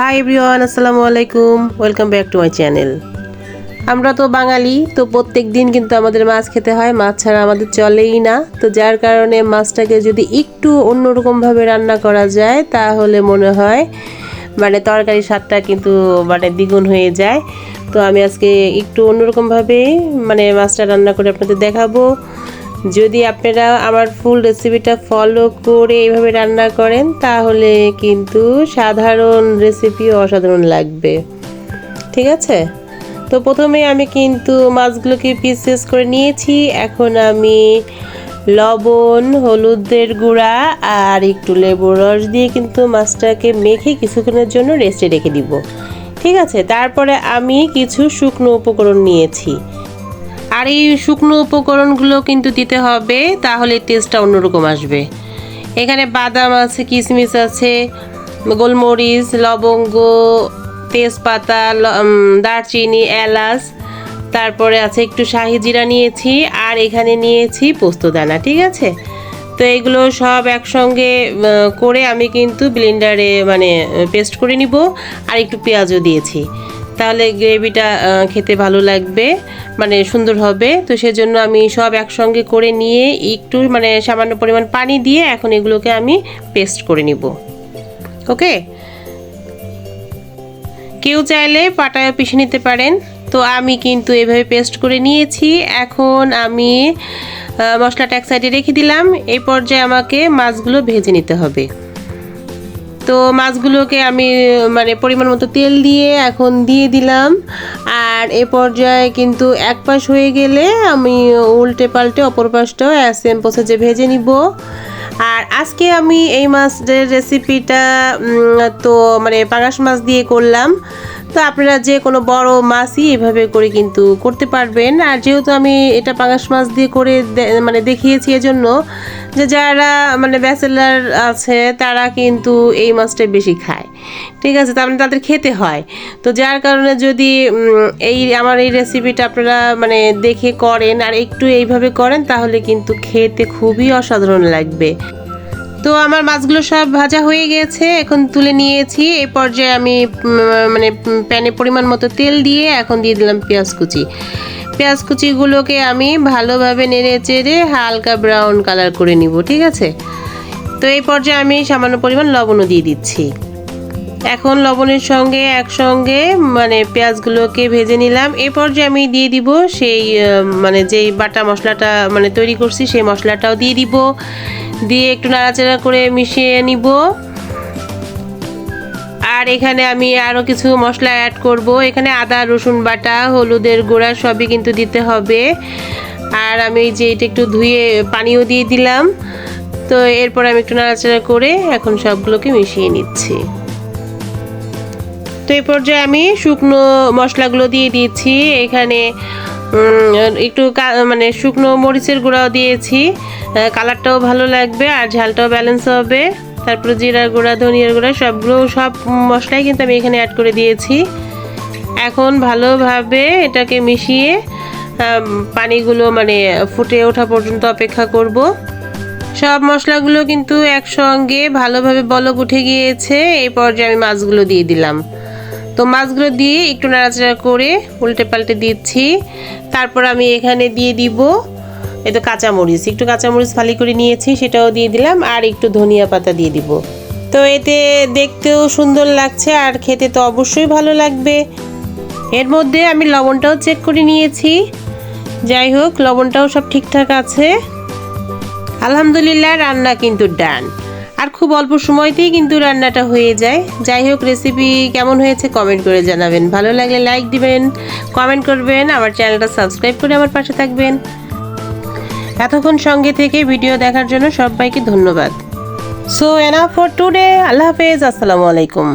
High everyone আসসালামু আলাইকুম। Welcome back to my channel আমরা তো বাঙালি, তো প্রত্যেক দিন কিন্তু আমাদের মাছ খেতে হয়। মাছ ছাড়া আমাদের চলেই না। তো যার কারণে মাছটাকে যদি একটু অন্যরকমভাবে রান্না করা যায়, তাহলে মনে হয় মানে তরকারি স্বাদটা কিন্তু মানে দ্বিগুণ হয়ে যায়। তো আমি আজকে একটু অন্যরকমভাবে মানে মাছটা রান্না করে আপনাদের দেখাবো। যদি আপনারা আমার ফুল রেসিপিটা ফলো করে এইভাবে রান্না করেন, তাহলে কিন্তু সাধারণ রেসিপিও অসাধারণ লাগবে। ঠিক আছে? তো প্রথমে আমি কিন্তু মাছগুলোকে পিসেস করে নিয়েছি। এখন আমি লবণ, হলুদের গুঁড়া আর একটু লেবুর রস দিয়ে কিন্তু মাছটাকে মেখে কিছুক্ষণের জন্য রেস্টে রেখে দিব। ঠিক আছে? তারপরে আমি কিছু শুকনো উপকরণ নিয়েছি। আর এই শুকনো উপকরণগুলো কিন্তু দিতে হবে, তাহলে টেস্টটা অন্যরকম আসবে। এখানে বাদাম আছে কিশমিশ আছে, গোলমরিচ, লবঙ্গ, তেজপাতা দারচিনি, এলাচ, তারপরে আছে একটু শাহি জিরা নিয়েছি, আর এখানে নিয়েছি পোস্তদানা, ঠিক আছে? তো এগুলো সব একসঙ্গে করে আমি কিন্তু ব্লেন্ডারে মানে পেস্ট করে নিব, আর একটু পেঁয়াজও দিয়েছি। তাহলে গ্রেভিটা খেতে ভালো লাগবে মানে সুন্দর হবে। তো সেজন্য আমি সব একসঙ্গে করে নিয়ে একটু মানে সামান্য পরিমাণ পানি দিয়ে এখন এগুলোকে আমি পেস্ট করে নিব। ওকে? কেউ চাইলে পাটায় পিষে নিতে পারেন। তো আমি কিন্তু এভাবে পেস্ট করে নিয়েছি। এখন আমি মশলাটা এক সাইডে রেখে দিলাম। এই পর্যায়ে আমাকে মাছগুলো ভেজে নিতে হবে। তো মাছগুলোকে আমি মানে পরিমাণ মতো তেল দিয়ে এখন দিয়ে দিলাম। আর এ পর্যায়ে কিন্তু এক পাশ হয়ে গেলে আমি উল্টে পাল্টে অপর পাশটাও সেম প্রসেসে ভেজে নিব। আর আজকে আমি এই মাছের রেসিপিটা তো মানে পাঙাশ মাছ দিয়ে করলাম। তো আপনারা যে কোনো বড় মাছই এভাবে করে কিন্তু করতে পারবেন। আর যেহেতু আমি এটা পাঙাশ মাছ দিয়ে করে মানে দেখিয়েছি এজন্য যে যারা মানে ব্যাচেলার আছে তারা কিন্তু এই মাছটা বেশি খায়। ঠিক আছে, তার মানে তাদের খেতে হয়। তো যার কারণে যদি এই আমার এই রেসিপিটা আপনারা মানে দেখে করেন আর একটু এইভাবে করেন তাহলে কিন্তু খেতে খুবই অসাধারণ লাগবে। তো আমার মাছগুলো সব ভাজা হয়ে গেছে, এখন তুলে নিয়েছি। এই পর্যায়ে আমি মানে প্যানে পরিমাণ মতো তেল দিয়ে এখন দিয়ে দিলাম পেঁয়াজ কুচি। পেঁয়াজ কুচিগুলোকে আমি ভালোভাবে নেড়ে চেড়ে হালকা ব্রাউন কালার করে নিব, ঠিক আছে? তো এই পর্যায়ে আমি সামান্য পরিমাণ লবণও দিয়ে দিচ্ছি। এখন লবণের সঙ্গে একসঙ্গে মানে পেঁয়াজগুলোকে ভেজে নিলাম। এই পর্যায়ে আমি দিয়ে দিব সেই মানে যেই বাটা মশলাটা মানে তৈরি করছি, সেই মশলাটাও দিয়ে দিব। দিয়ে একটু নাড়াচাড়া করে মিশিয়ে নিব। আর এখানে আমি আরও কিছু মশলা অ্যাড করব। এখানে আদা, রসুন বাটা, হলুদের গুঁড়া সবই কিন্তু দিতে হবে। আর আমি যে এটা একটু ধুয়ে পানিও দিয়ে দিলাম। তো এরপর আমি একটু নাড়াচাড়া করে এখন সবগুলোকে মিশিয়ে নিচ্ছি। তো এই পর্যায়ে আমি শুকনো মশলাগুলো দিয়ে দিয়েছি। এখানে একটু মানে শুকনো মরিচের গুঁড়াও দিয়েছি। কালারটাও ভালো লাগবে আর ঝালটাও ব্যালেন্স হবে। তারপরে জিরার গুঁড়া, ধনিয়ার গুঁড়া, সবগুলো, সব মশলাই কিন্তু আমি এখানে অ্যাড করে দিয়েছি। এখন ভালোভাবে এটাকে মিশিয়ে পানিগুলো মানে ফুটে ওঠা পর্যন্ত অপেক্ষা করব। সব মশলাগুলো কিন্তু একসঙ্গে ভালোভাবে বলক উঠে গিয়েছে। এই পর্যায়ে আমি মাছগুলো দিয়ে দিলাম। তো মাছগুলো দিয়ে একটু নাড়াচাড়া করে উল্টে পাল্টে দিচ্ছি। তারপর আমি এখানে দিয়ে দিব এই তো কাঁচামরিচ। একটু কাঁচামরিচ ফালি করে নিয়েছি, সেটাও দিয়ে দিলাম, আর একটু ধনিয়া পাতা দিয়ে দিব। তো এতে দেখতেও সুন্দর লাগছে, আর খেতে তো অবশ্যই ভালো লাগবে। এর মধ্যে আমি লবণটাও চেক করে নিয়েছি। যাই হোক, লবণটাও সব ঠিকঠাক আছে। আলহামদুলিল্লাহ, রান্না কিন্তু ডান। আর খুব অল্প সময়তেই কিন্তু রান্নাটা হয়ে যায়। যাই হোক রেসিপি কেমন হয়েছে কমেন্ট করে জানাবেন। ভালো লাগলে লাইক দিবেন কমেন্ট করবেন, আমার চ্যানেলটা সাবস্ক্রাইব করে আমার পাশে থাকবেন। এতক্ষণ সঙ্গে থেকে ভিডিও দেখার জন্য সবাইকে ধন্যবাদ। সো এনা ফর টুডে আল্লাহ হাফেজ, আসসালামু আলাইকুম।